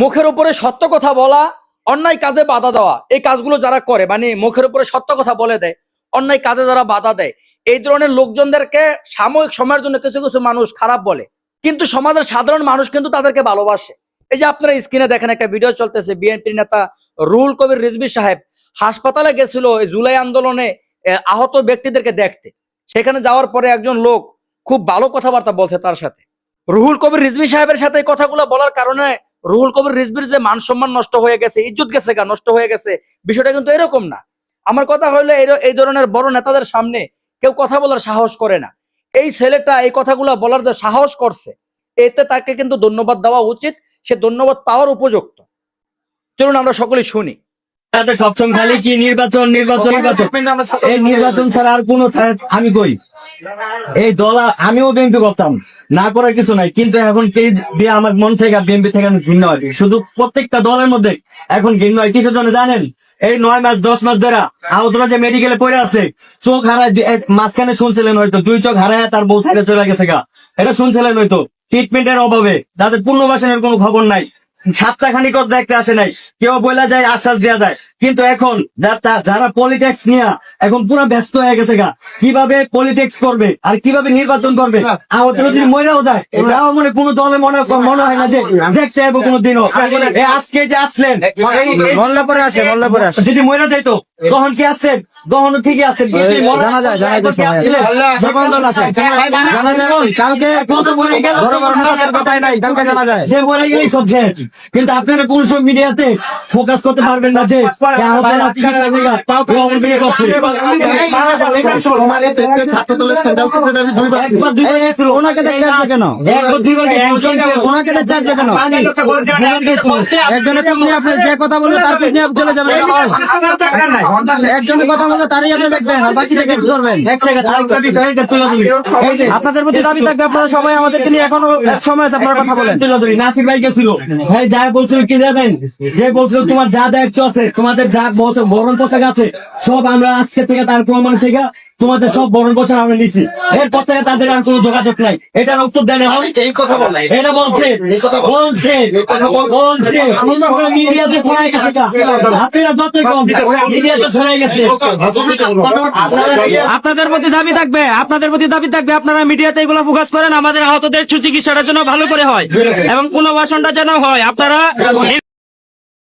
মুখের উপরে সত্য কথা বলা, অন্যায় কাজে বাধা দেওয়া। এই কাজগুলো যারা করে মানে মুখের উপরে সত্য কথা বলে দেয়, অন্যায় কাজে যারা বাধা দেয়, এই ধরনের লোকজনদেরকে সাময়িক সময়ের জন্য কিছু কিছু মানুষ খারাপ বলে। কিন্তু সমাজের সাধারণ মানুষ কিন্তু তাদেরকে ভালোবাসে। এই যে আপনারা স্ক্রিনে দেখেন একটা ভিডিও চলতেছে, বিএনপির নেতা রুল কবির রিজবি সাহেব হাসপাতালে গেছিল জুলাই আন্দোলনে আহত ব্যক্তিদেরকে দেখতে। সেখানে যাওয়ার পরে একজন লোক খুব ভালো কথাবার্তা বলছে তার সাথে। রুহুল কবির রিজবি সাহেবের সাথে এই কথাগুলো বলার কারণে রুহুল কবির রিজবির যে মান সম্মান নষ্ট হয়ে গেছে ইজ্জত গেছে গা নষ্ট হয়ে গেছে বিষয়টা কিন্তু এরকম না। আমার কথা হলো এই এই ধরনের বড় নেতাদের সামনে কেউ কথা বলার সাহস করে না। এই ছেলেটা এই কথাগুলো বলার যে সাহস করছে এতে তাকে কিন্তু ধন্যবাদ দেওয়া উচিত সে ধন্যবাদ পাওয়ার উপযুক্ত। চলুন আমরা সকলে শুনি। সবসময় খালি কি নির্বাচন নির্বাচন নির্বাচন? এই নির্বাচন ছাড়া আর কোন আমি কই? এই দল, আমিও বিএনপি করতাম। না করার কিছু নাই, কিন্তু এখন কে দিয়ে আমার মন থেকে বিএনপি থেকে আমি ঘৃণা হয় শুধু প্রত্যেকটা দলের মধ্যে এখন ঘৃণা হয় কিসের জন্য জানেন? এই নয় মাস, দশ মাস ধরে আহতরা যে মেডিকেলে পড়ে আছে, চোখ হারায় মাঝখানে শুনছিলেন হয়তো, দুই চোখ হারায় তার বউ ছেড়ে চলে গেছে গা। এটা শুনছিলেন হয়তো। ট্রিটমেন্টের অভাবে, তাদের পুনর্বাসনের কোনো খবর নাই। সাতটা খানিক দেখতে আসে নাই। কেউ বলে যায়, আশ্বাস দেওয়া যায়। কিন্তু এখন যারা পলিটিক্স নিয়ে এখন পুরা ব্যস্ত হয়ে গেছে গা। কীভাবে পলিটিক্স করবে আর কীভাবে নির্বাচন করবে? আমাদের যদি মহিলাও যায় তাও মনে কোনো দলে মনে মনে হয় না যে দেখতে যাব কোনো দিনও। আজকে যে আসলেন যদি মহিলা যাইতো তখন কি আসছেন? তখনও ঠিকই মরা- জানা যায়, জানা যায় কালকে। বড় বড় নেতাদের কথাই নাই কালকে জানা যায় যে মরে গেলেই সব শেষ কিন্তু আপনারা কোন সব মিডিয়াতে ফোকাস করতে পারবেন না যে। একজনের পিছনে আপনি যে কথা তার পিছনে চলে যাবেন একজনের কথা তারই আপনি দেখবেন আর বাকি এক সেকেন্ড, আপনাদের প্রতি দাবি থাকবে আপনারা সবাই আমাদেরকে নিয়ে এখনও সময় আছে আপনারা কথা বলেন। নাসির ভাই গেছিল। ভাই যা বলছিল কি যাবেন যে বলছিল তোমার যা দায়িত্ব আছে তোমাদের যা বরণ পোশাক আছে সব আমরা আজকে থেকে তার প্রমাণ থেকে তোমাদের সব বরণ পোশাক আমরা নিছি। এরপর থেকে তাদের আর কোনো যোগাযোগ নাই। এটার উত্তর দেন এই কথা বলে। এটা বলছে বলছে বলছে মিডিয়াতে ছড়াই গেছে। আপনারা যতই কম মিডিয়াতে ছড়াই গেছে। আপনাদের প্রতি দাবি থাকবে। আপনাদের প্রতি দাবি থাকবে। আপনারা মিডিয়াতে এগুলো ফোকাস করেন। আমাদের আহতদের সুচিকিৎসাটার জন্য ভালো করে হয়। এবং পুনর্বাসনটা যেন হয়। আপনারা